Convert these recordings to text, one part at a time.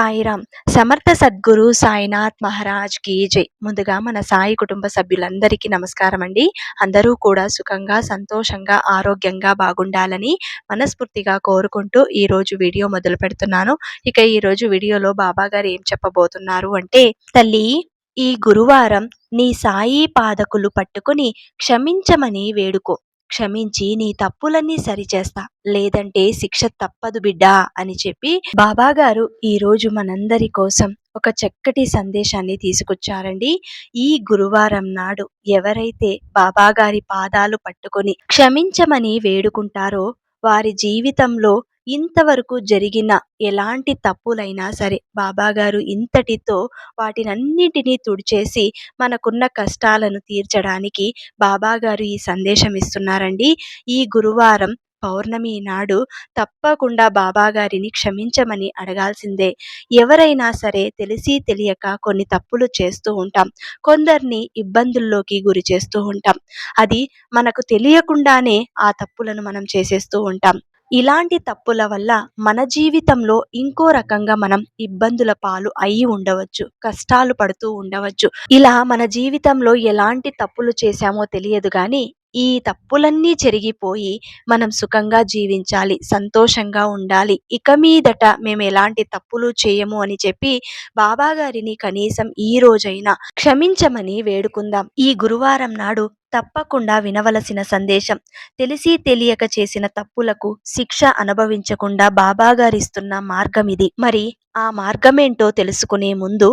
సాయిరామ్. సమర్థ సద్గురు సాయినాథ్ మహారాజ్కి జై. ముందుగా మన సాయి కుటుంబ సభ్యులందరికీ నమస్కారం అండి. అందరూ కూడా సుఖంగా సంతోషంగా ఆరోగ్యంగా బాగుండాలని మనస్ఫూర్తిగా కోరుకుంటూ ఈ రోజు వీడియో మొదలు పెడుతున్నాను. ఇక ఈ రోజు వీడియోలో బాబా గారు ఏం చెప్పబోతున్నారు అంటే తల్లి ఈ గురువారం నీ సాయి పాదకులు పట్టుకుని క్షమించమని వేడుకో. క్షమించి నీ తప్పులన్నీ సరిచేస్తా. లేదంటే శిక్ష తప్పదు బిడ్డా అని చెప్పి బాబాగారు ఈరోజు ఈ రోజు మనందరి కోసం ఒక చక్కటి సందేశాన్ని తీసుకొచ్చారండి. ఈ గురువారం నాడు ఎవరైతే బాబాగారి పాదాలు పట్టుకొని క్షమించమని వేడుకుంటారో వారి జీవితంలో ఇంతవరకు జరిగిన ఎలాంటి తప్పులైనా సరే బాబాగారు ఇంతటితో వాటినన్నిటినీ తుడిచేసి మనకున్న కష్టాలను తీర్చడానికి బాబాగారు ఈ సందేశం ఇస్తున్నారండి. ఈ గురువారం పౌర్ణమి నాడు తప్పకుండా బాబాగారిని క్షమించమని అడగాల్సిందే. ఎవరైనా సరే తెలిసి తెలియక కొన్ని తప్పులు చేస్తూ ఉంటాం. కొందరిని ఇబ్బందుల్లోకి గురి చేస్తూ ఉంటాం. అది మనకు తెలియకుండానే ఆ తప్పులను మనం చేసేస్తూ ఉంటాం. ఇలాంటి తప్పుల వల్ల మన జీవితంలో ఇంకో రకంగా మనం ఇబ్బందుల పాలు అయి ఉండవచ్చు కష్టాలు పడుతూ ఉండవచ్చు. ఇలా మన జీవితంలో ఎలాంటి తప్పులు చేశామో తెలియదు కానీ ఈ తప్పులన్నీ చెరిగిపోయి మనం సుఖంగా జీవించాలి సంతోషంగా ఉండాలి. ఇక మీదట మేము ఎలాంటి తప్పులు చేయము అని చెప్పి బాబాగారిని కనీసం ఈ రోజైనా క్షమించమని వేడుకుందాం. ఈ గురువారం నాడు తప్పకుండా వినవలసిన సందేశం తెలిసి తెలియక చేసిన తప్పులకు శిక్ష అనుభవించకుండా బాబాగారిస్తున్న మార్గం ఇది మరి ఆ మార్గమేంటో తెలుసుకునే ముందు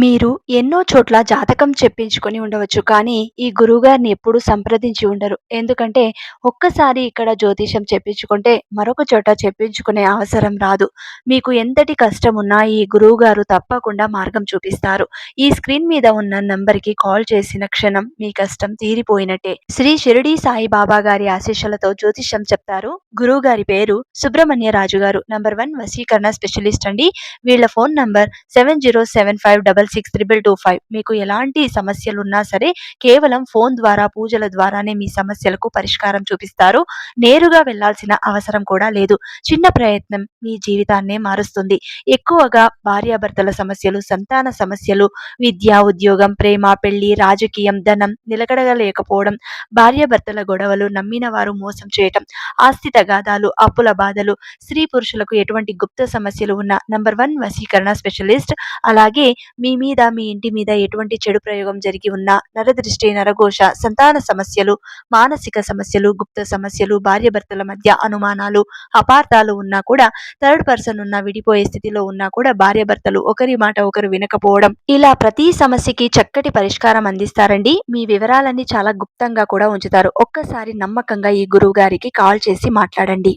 మీరు ఎన్నో చోట్ల జాతకం చెప్పించుకొని ఉండవచ్చు కానీ ఈ గురువుగారిని ఎప్పుడు సంప్రదించి ఉండరు. ఎందుకంటే ఒక్కసారి ఇక్కడ జ్యోతిషం చెప్పించుకుంటే మరొక చోట చెప్పించుకునే అవసరం రాదు. మీకు ఎంతటి కష్టం ఉన్నా ఈ గురువు గారు తప్పకుండా మార్గం చూపిస్తారు. ఈ స్క్రీన్ మీద ఉన్న నంబర్కి కాల్ చేసిన క్షణం మీ కష్టం తీరిపోయినట్టే. శ్రీ షిరిడి సాయి బాబా గారి ఆశీస్సులతో జ్యోతిషం చెప్తారు. గురువు గారి పేరు సుబ్రహ్మణ్య రాజు గారు నంబర్ వన్ వసీకరణ స్పెషలిస్ట్ అండి. వీళ్ళ phone number seven zero seven five double six triple two five మీకు ఎలాంటి సమస్యలు ఉన్నా సరే కేవలం ఫోన్ ద్వారా పూజల ద్వారానే మీ సమస్యలకు పరిష్కారం చూపిస్తారు. నేరుగా వెళ్ళాల్సిన అవసరం కూడా లేదు. చిన్న ప్రయత్నం మీ జీవితాన్నే మారుస్తుంది. ఎక్కువగా భార్యాభర్తల సమస్యలు సంతాన సమస్యలు విద్య ఉద్యోగం ప్రేమ పెళ్ళి రాజకీయం ధనం నిలకడగలేకపోవడం భార్యాభర్తల గొడవలు నమ్మిన వారు మోసం చేయటం ఆస్తి తగాదాలు అప్పుల బాధలు స్త్రీ పురుషులకు ఎటువంటి గుప్త సమస్యలు ఉన్న నంబర్ వన్ వశీకరణ స్పెషలిస్ట్ అలాగే మీ మీ మీద మీ ఇంటి మీద ఎటువంటి చెడు ప్రయోగం జరిగి ఉన్నా నరదృష్టి నరఘోష సంతాన సమస్యలు మానసిక సమస్యలు గుప్త సమస్యలు భార్యభర్తల మధ్య అనుమానాలు అపార్థాలు ఉన్నా కూడా థర్డ్ పర్సన్ ఉన్న విడిపోయే స్థితిలో ఉన్నా కూడా భార్యభర్తలు ఒకరి మాట ఒకరు వినకపోవడం. ఇలా ప్రతి సమస్యకి చక్కటి పరిష్కారం అందిస్తారండి. మీ వివరాలన్నీ చాలా గుప్తంగా కూడా ఉంచుతారు. ఒక్కసారి నమ్మకంగా ఈ గురువు గారికి కాల్ చేసి మాట్లాడండి.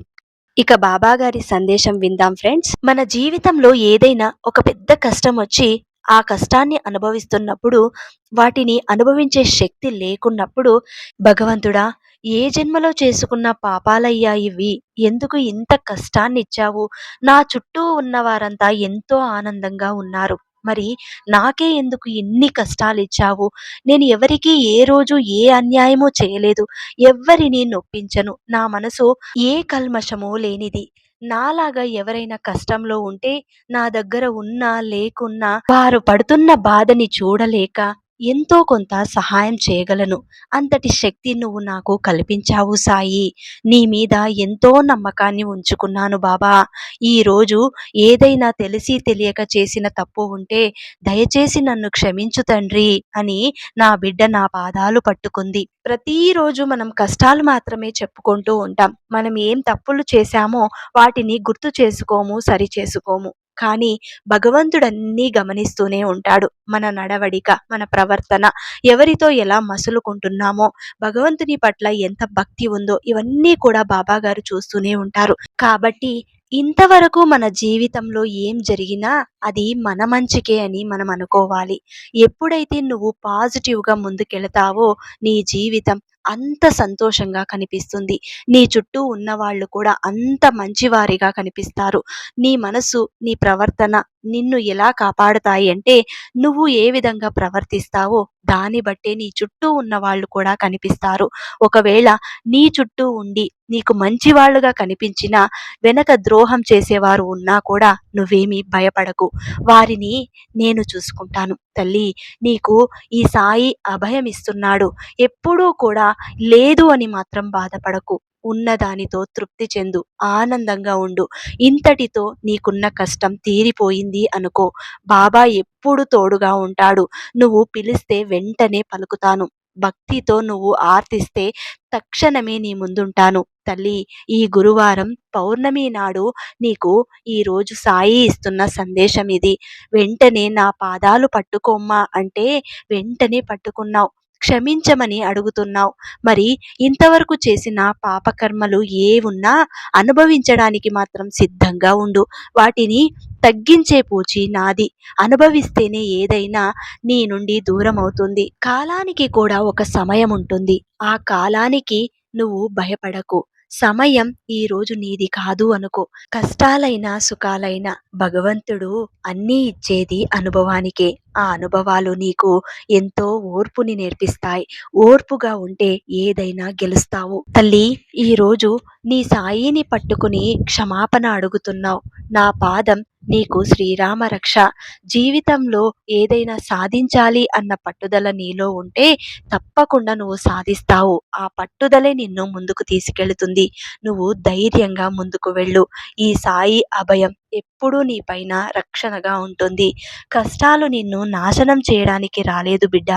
ఇక బాబా గారి సందేశం విందాం ఫ్రెండ్స్. మన జీవితంలో ఏదైనా ఒక పెద్ద కష్టం వచ్చి ఆ కష్టాన్ని అనుభవిస్తున్నప్పుడు వాటిని అనుభవించే శక్తి లేకున్నప్పుడు భగవంతుడా ఏ జన్మలో చేసుకున్న పాపాలయ్యా ఇవి? ఎందుకు ఇంత కష్టాన్ని ఇచ్చావు నా చుట్టూ ఉన్నవారంతా ఎంతో ఆనందంగా ఉన్నారు. మరి నాకే ఎందుకు ఇన్ని కష్టాలు ఇచ్చావు నేను ఎవరికి ఏ రోజు ఏ అన్యాయమో చేయలేదు. ఎవ్వరిని నొప్పించను. నా మనసు ఏ కల్మషమో లేనిది. నాలాగా ఎవరైనా కష్టంలో ఉంటే నా దగ్గర ఉన్నా లేకున్నా వారు పడుతున్న బాధని చూడలేక ఎంతో కొంత సహాయం చేయగలను. అంతటి శక్తి నువ్వు నాకు కల్పించావు సాయి. నీ మీద ఎంతో నమ్మకాన్ని ఉంచుకున్నాను బాబా. ఈరోజు ఏదైనా తెలిసి తెలియక చేసిన తప్పు ఉంటే దయచేసి నన్ను క్షమించు తండ్రి అని నా బిడ్డ నా పాదాలు పట్టుకుంది. ప్రతిరోజు మనం కష్టాలు మాత్రమే చెప్పుకుంటూ ఉంటాం. మనం ఏం తప్పులు చేశామో వాటిని గుర్తు చేసుకోము సరి చేసుకోము. కానీ భగవంతుడన్నీ గమనిస్తూనే ఉంటాడు మన నడవడిక మన ప్రవర్తన. ఎవరితో ఎలా మసులుకుంటున్నామో భగవంతుని పట్ల ఎంత భక్తి ఉందో ఇవన్నీ కూడా బాబా గారు చూస్తూనే ఉంటారు. కాబట్టి ఇంతవరకు మన జీవితంలో ఏం జరిగినా అది మన మంచికే అని మనం అనుకోవాలి. ఎప్పుడైతే నువ్వు పాజిటివ్గా ముందుకెళతావో నీ జీవితం అంత సంతోషంగా కనిపిస్తుంది. నీ చుట్టూ ఉన్న వాళ్ళు కూడా అంత మంచివారిగా కనిపిస్తారు. నీ మనసు నీ ప్రవర్తన నిన్ను ఎలా కాపాడుతాయి అంటే నువ్వు ఏ విధంగా ప్రవర్తిస్తావో దాన్ని బట్టే నీ చుట్టూ ఉన్న వాళ్ళు కూడా కనిపిస్తారు. ఒకవేళ నీ చుట్టూ ఉండి నీకు మంచి వాళ్ళుగా కనిపించినా వెనక ద్రోహం చేసేవారు ఉన్నా కూడా నువ్వేమీ భయపడకు. వారిని నేను చూసుకుంటాను. తల్లి నీకు ఈ సాయి అభయం ఇస్తున్నాడు ఎప్పుడూ కూడా లేదు అని మాత్రం బాధపడకు. ఉన్నదానితో తృప్తి చెందు ఆనందంగా ఉండు. ఇంతటితో నీకున్న కష్టం తీరిపోయింది అనుకో. బాబా ఎప్పుడు తోడుగా ఉంటాడు. నువ్వు పిలిస్తే వెంటనే పలుకుతాను. భక్తితో నువ్వు ఆర్తిస్తే తక్షణమే నీ ముందుంటాను. తల్లి ఈ గురువారం పౌర్ణమి నాడు నీకు ఈరోజు సాయి ఇస్తున్న సందేశం ఇది. వెంటనే నా పాదాలు పట్టుకోమ్మా అంటే వెంటనే పట్టుకున్నావు. క్షమించమని అడుగుతున్నావు. మరి ఇంతవరకు చేసిన పాపకర్మలు ఏ ఉన్నా అనుభవించడానికి మాత్రం సిద్ధంగా ఉండు. వాటిని తగ్గించే పూచి నాది. అనుభవిస్తేనే ఏదైనా నీ నుండి దూరం అవుతుంది కాలానికి కూడా ఒక సమయం ఉంటుంది. ఆ కాలానికి నువ్వు భయపడకు. సమయం ఈ రోజు నీది కాదు అనుకో. కష్టాలైనా సుఖాలైనా భగవంతుడు అన్నీ ఇచ్చేది అనుభవానికే. ఆ అనుభవాలు నీకు ఎంతో ఓర్పుని నేర్పిస్తాయి. ఓర్పుగా ఉంటే ఏదైనా గెలుస్తావు. తల్లి ఈరోజు నీ సాయిని పట్టుకుని క్షమాపణ అడుగుతున్నావు. నా పాదం నీకు శ్రీరామ రక్ష. జీవితంలో ఏదైనా సాధించాలి అన్న పట్టుదల నీలో ఉంటే తప్పకుండా నువ్వు సాధిస్తావు. ఆ పట్టుదలే నిన్ను ముందుకు తీసుకెళ్తుంది. నువ్వు ధైర్యంగా ముందుకు వెళ్ళు. ఈ సాయి అభయం. ఎప్పుడూ నీ పైన రక్షణగా ఉంటుంది. కష్టాలు నిన్ను నాశనం చేయడానికి రాలేదు బిడ్డ.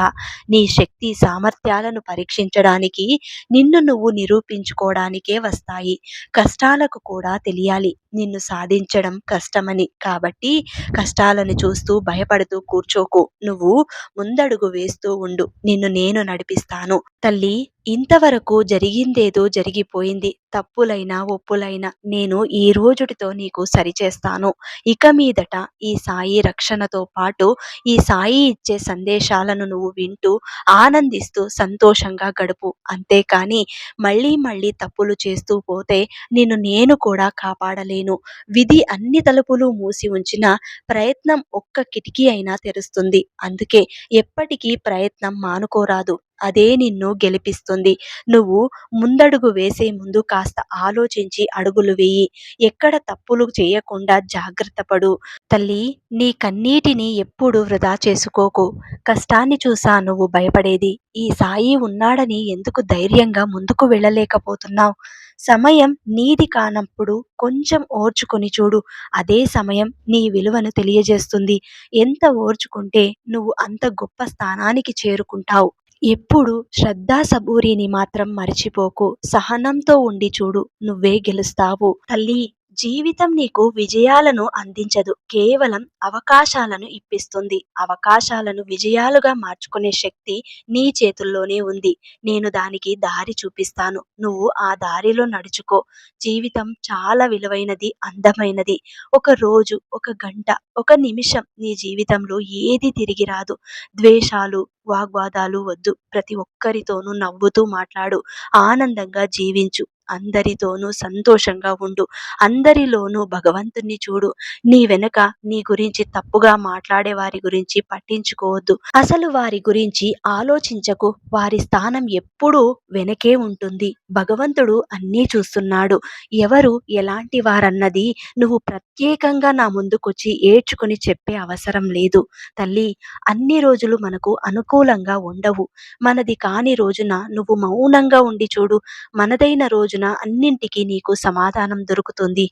నీ శక్తి సామర్థ్యాలను పరీక్షించడానికి నిన్ను నువ్వు నిరూపించుకోవడానికే వస్తాయి. కష్టాలకు కూడా తెలియాలి. నిన్ను సాధించడం కష్టమని. కాబట్టి కష్టాలను చూస్తూ భయపడుతూ కూర్చోకు. నువ్వు ముందడుగు వేస్తూ ఉండు. నిన్ను నేను నడిపిస్తాను. తల్లి ఇంతవరకు జరిగిందేదో జరిగిపోయింది. తప్పులైనా ఒప్పులైనా నేను ఈ రోజుటితో నీకు సరిచేస్తాను. ఇక మీదట ఈ సాయి రక్షణతో పాటు ఈ సాయి ఇచ్చే సందేశాలను నువ్వు వింటూ ఆనందిస్తూ సంతోషంగా గడుపు. అంతేకాని మళ్ళీ మళ్ళీ తప్పులు చేస్తూ పోతే నిన్ను నేను కూడా కాపాడలేను. విధి అన్ని తలుపులు మూసి ఉంచిన ప్రయత్నం ఒక్క కిటికీ అయినా తెరుస్తుంది. అందుకే ఎప్పటికీ ప్రయత్నం మానుకోరాదు. అదే నిన్ను గెలిపిస్తుంది. నువ్వు ముందడుగు వేసే ముందు కాస్త ఆలోచించి అడుగులు వేయి. ఎక్కడ తప్పులు చేయకుండా జాగ్రత్త పడు. తల్లి నీ కన్నీటిని ఎప్పుడు వృధా చేసుకోకు. కష్టాన్ని చూసా నువ్వు భయపడేది. ఈ సాయి ఉన్నాడని ఎందుకు ధైర్యంగా ముందుకు వెళ్ళలేకపోతున్నావు? సమయం నీది కానప్పుడు కొంచెం ఓర్చుకొని చూడు. అదే సమయం నీ విలువను తెలియజేస్తుంది. ఎంత ఓర్చుకుంటే నువ్వు అంత గొప్ప స్థానానికి చేరుకుంటావు. ఎప్పుడు శ్రద్ధా సబూరిని మాత్రం మర్చిపోకు. సహనంతో ఉండి చూడు నువ్వే గెలుస్తావు. తల్లి. జీవితం నీకు విజయాలను అందించదు. కేవలం అవకాశాలను ఇప్పిస్తుంది. అవకాశాలను విజయాలుగా మార్చుకునే శక్తి నీ చేతుల్లోనే ఉంది. నేను దానికి దారి చూపిస్తాను. నువ్వు ఆ దారిలో నడుచుకో. జీవితం చాలా విలువైనది అందమైనది. ఒక రోజు ఒక గంట ఒక నిమిషం నీ జీవితంలో ఏది తిరిగి రాదు. ద్వేషాలు వాగ్వాదాలు వద్దు. ప్రతి ఒక్కరితోనూ నవ్వుతూ మాట్లాడు. ఆనందంగా జీవించు. అందరితోనూ సంతోషంగా ఉండు. అందరిలోనూ భగవంతుణ్ణి చూడు. నీ వెనుక నీ గురించి తప్పుగా మాట్లాడే వారి గురించి పట్టించుకోవద్దు. అసలు వారి గురించి ఆలోచించకు. వారి స్థానం ఎప్పుడూ వెనకే ఉంటుంది. భగవంతుడు అన్నీ చూస్తున్నాడు. ఎవరు ఎలాంటి వారన్నది నువ్వు ప్రత్యేకంగా నా ముందుకొచ్చి ఏడ్చుకొని చెప్పే అవసరం లేదు. తల్లి అన్ని రోజులు మనకు అనుకూలంగా ఉండవు. మనది కాని రోజున నువ్వు మౌనంగా ఉండి చూడు. మనదైన రోజు రోజున అన్నింటికీ నీకు సమాధానం దొరుకుతుంది.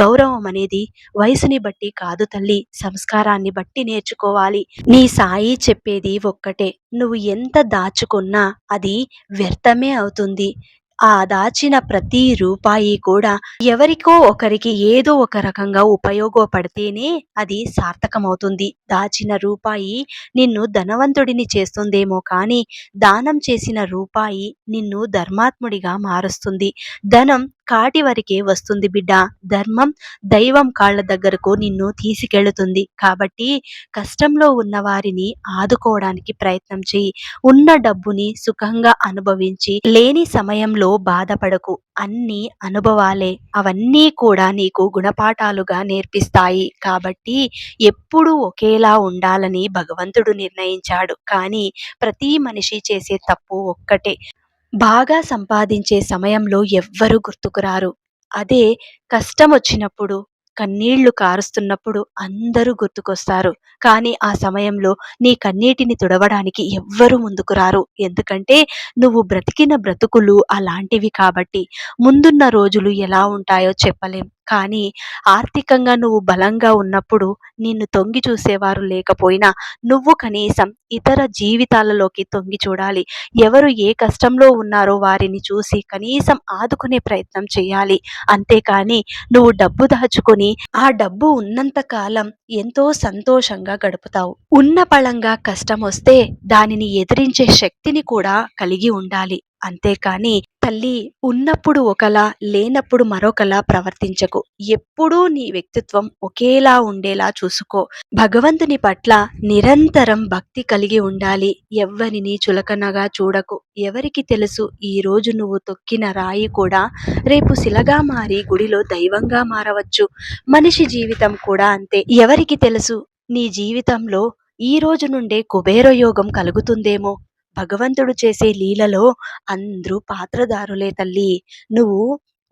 గౌరవం అనేది వయసుని బట్టి కాదు తల్లి. సంస్కారాన్ని బట్టి నేర్చుకోవాలి. నీ సాయి చెప్పేది ఒక్కటే. నువ్వు ఎంత దాచుకున్నా అది వ్యర్థమే అవుతుంది. ఆ దాచిన ప్రతి రూపాయి కూడా ఎవరికో ఒకరికి ఏదో ఒక రకంగా ఉపయోగపడితేనే అది సార్థకమవుతుంది. దాచిన రూపాయి నిన్ను ధనవంతుడిని చేస్తుందేమో కానీ దానం చేసిన రూపాయి నిన్ను ధర్మాత్ముడిగా మారుస్తుంది. ధనం కాటి వరకే వస్తుంది బిడ్డ. ధర్మం దైవం కాళ్ళ దగ్గరకు నిన్ను తీసుకెళుతుంది. కాబట్టి కష్టంలో ఉన్న వారిని ఆదుకోవడానికి ప్రయత్నం చేయి ఉన్న డబ్బుని సుఖంగా అనుభవించి లేని సమయంలో బాధపడకు. అన్ని అనుభవాలే. అవన్నీ కూడా నీకు గుణపాఠాలుగా నేర్పిస్తాయి. కాబట్టి ఎప్పుడూ ఒకేలా ఉండాలని భగవంతుడు నిర్ణయించాడు. కానీ ప్రతి మనిషి చేసే తప్పు ఒక్కటే. బాగా సంపాదించే సమయంలో ఎవ్వరు గుర్తుకురారు అదే కష్టం వచ్చినప్పుడు కన్నీళ్ళు కారుస్తున్నప్పుడు అందరూ గుర్తుకొస్తారు. కానీ ఆ సమయంలో నీ కన్నీటిని తుడవడానికి ఎవ్వరు ముందుకు రారు. ఎందుకంటే నువ్వు బ్రతికిన బ్రతుకులు అలాంటివి కాబట్టి. ముందున్న రోజులు ఎలా ఉంటాయో చెప్పలేం. కానీ ఆర్థికంగా నువ్వు బలంగా ఉన్నప్పుడు నిన్ను తొంగి చూసేవారు లేకపోయినా నువ్వు కనీసం ఇతర జీవితాలలోకి తొంగి చూడాలి. ఎవరు ఏ కష్టంలో ఉన్నారో వారిని చూసి కనీసం ఆదుకునే ప్రయత్నం చేయాలి. అంతేకాని నువ్వు డబ్బు దాచుకుని ఆ డబ్బు ఉన్నంత కాలం ఎంతో సంతోషంగా గడుపుతావు. ఉన్న పళంగా కష్టం వస్తే దానిని ఎదిరించే శక్తిని కూడా కలిగి ఉండాలి. అంతేకాని తల్లి ఉన్నప్పుడు ఒకలా లేనప్పుడు మరొకలా ప్రవర్తించకు. ఎప్పుడూ నీ వ్యక్తిత్వం ఒకేలా ఉండేలా చూసుకో. భగవంతుని పట్ల నిరంతరం భక్తి కలిగి ఉండాలి. ఎవ్వరిని చులకనగా చూడకు. ఎవరికి తెలుసు ఈ రోజు నువ్వు తొక్కిన రాయి కూడా రేపు శిలగా మారి గుడిలో దైవంగా మారవచ్చు. మనిషి జీవితం కూడా అంతే. ఎవరికి తెలుసు? నీ జీవితంలో ఈ రోజు నుండే కుబేర యోగం కలుగుతుందేమో? భగవంతుడు చేసే లీలలో అందరూ పాత్రదారులే తల్లి. నువ్వు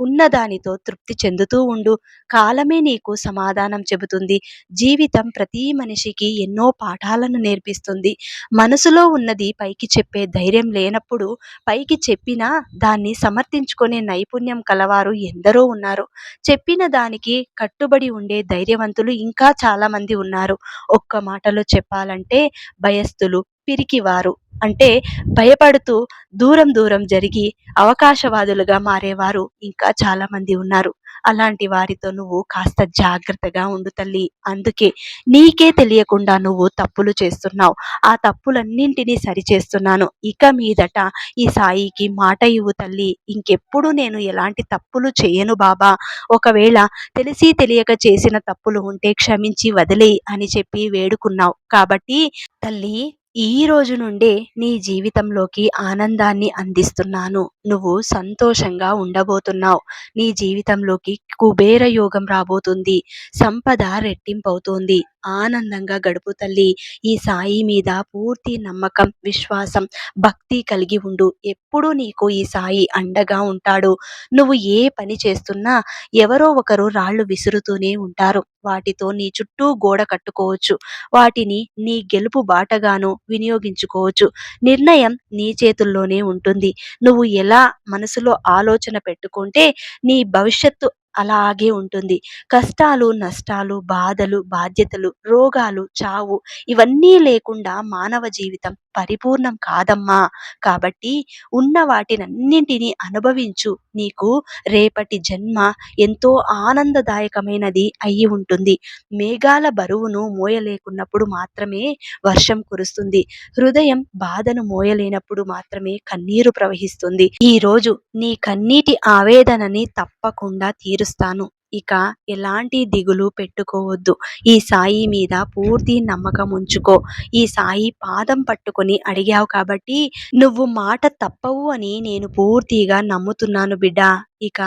ఉన్నదానితో తృప్తి చెందుతూ ఉండు. కాలమే నీకు సమాధానం చెబుతుంది. జీవితం ప్రతి మనిషికి ఎన్నో పాఠాలను నేర్పిస్తుంది. మనసులో ఉన్నది పైకి చెప్పే ధైర్యం లేనప్పుడు పైకి చెప్పినా దాన్ని సమర్థించుకునే నైపుణ్యం కలవారు ఎందరో ఉన్నారు. చెప్పిన దానికి కట్టుబడి ఉండే ధైర్యవంతులు ఇంకా చాలామంది ఉన్నారు. ఒక్క మాటలో చెప్పాలంటే భయస్థులు పిరికివారు. అంటే భయపడుతూ దూరం దూరం జరిగి అవకాశవాదులుగా మారేవారు ఇంకా చాలా మంది ఉన్నారు. అలాంటి వారితో నువ్వు కాస్త జాగ్రత్తగా ఉండు తల్లి. అందుకే నీకే తెలియకుండా నువ్వు తప్పులు చేస్తున్నావు. ఆ తప్పులన్నింటినీ సరిచేస్తున్నాను. ఇక మీదట ఈ సాయికి మాట ఇవ్వు తల్లి. ఇంకెప్పుడు నేను ఎలాంటి తప్పులు చేయను బాబా. ఒకవేళ తెలిసి తెలియక చేసిన తప్పులు ఉంటే క్షమించి వదిలేయి అని చెప్పి వేడుకున్నావు. కాబట్టి తల్లి ఈ రోజు నుండే నీ జీవితంలోకి ఆనందాన్ని అందిస్తున్నాను. నువ్వు సంతోషంగా ఉండబోతున్నావు. నీ జీవితంలోకి కుబేర యోగం రాబోతుంది. సంపద రెట్టింపవుతుంది. ఆనందంగా గడుపు తల్లి. ఈ సాయి మీద పూర్తి నమ్మకం విశ్వాసం భక్తి కలిగి ఉండు. ఎప్పుడూ నీకు ఈ సాయి అండగా ఉంటాడు? నువ్వు ఏ పని చేస్తున్నా ఎవరో ఒకరు రాళ్ళు విసురుతూనే ఉంటారు. వాటితో నీ చుట్టూ గోడ కట్టుకోవచ్చు. వాటిని నీ గెలుపు బాటగాను వినియోగించుకోవచ్చు. నిర్ణయం నీ చేతుల్లోనే ఉంటుంది. నువ్వు ఎలా మనసులో ఆలోచన పెట్టుకుంటే నీ భవిష్యత్తు అలాగే ఉంటుంది. కష్టాలు నష్టాలు బాధలు బాధ్యతలు రోగాలు చావు ఇవన్నీ లేకుండా మానవ జీవితం పరిపూర్ణం కాదమ్మా. కాబట్టి ఉన్న వాటినన్నింటినీ అనుభవించు. నీకు రేపటి జన్మ ఎంతో ఆనందదాయకమైనది అయి ఉంటుంది. మేఘాల బరువును మోయలేకున్నప్పుడు మాత్రమే వర్షం కురుస్తుంది. హృదయం బాధను మోయలేనప్పుడు మాత్రమే కన్నీరు ప్రవహిస్తుంది. ఈ రోజు నీ కన్నీటి ఆవేదనని తప్పకుండా తీరుస్తాను. ఇక ఎలాంటి దిగులు పెట్టుకోవద్దు. ఈ సాయి మీద పూర్తి నమ్మకం ఉంచుకో. ఈ సాయి పాదం పట్టుకొని అడిగావు కాబట్టి నువ్వు మాట తప్పవు అని నేను పూర్తిగా నమ్ముతున్నాను బిడ్డ. ఇక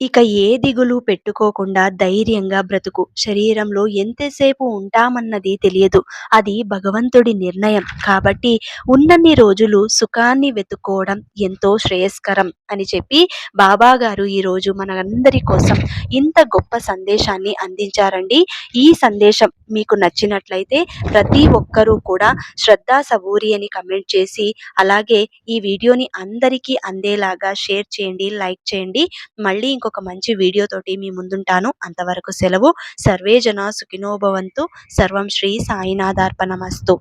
ఇక ఏ దిగులు పెట్టుకోకుండా ధైర్యంగా బ్రతుకు. శరీరంలో ఎంతసేపు ఉంటామన్నది తెలియదు. అది భగవంతుడి నిర్ణయం. కాబట్టి ఉన్నన్ని రోజులు సుఖాన్ని వెతుక్కోవడం ఎంతో శ్రేయస్కరం అని చెప్పి బాబా గారు ఈరోజు మనందరి కోసం ఇంత గొప్ప సందేశాన్ని అందించారండి. ఈ సందేశం మీకు నచ్చినట్లయితే ప్రతి ఒక్కరూ కూడా శ్రద్ధా సబూరి అని కమెంట్ చేసి అలాగే ఈ వీడియోని అందరికీ అందేలాగా షేర్ చేయండి లైక్ చేయండి. మళ్ళీ ఇంకొక మంచి వీడియోతోటి మీ ముందుంటాను. అంతవరకు సెలవు. సర్వే జన సుఖినోభవంతు సర్వం శ్రీ సాయినాథార్పణమస్తు.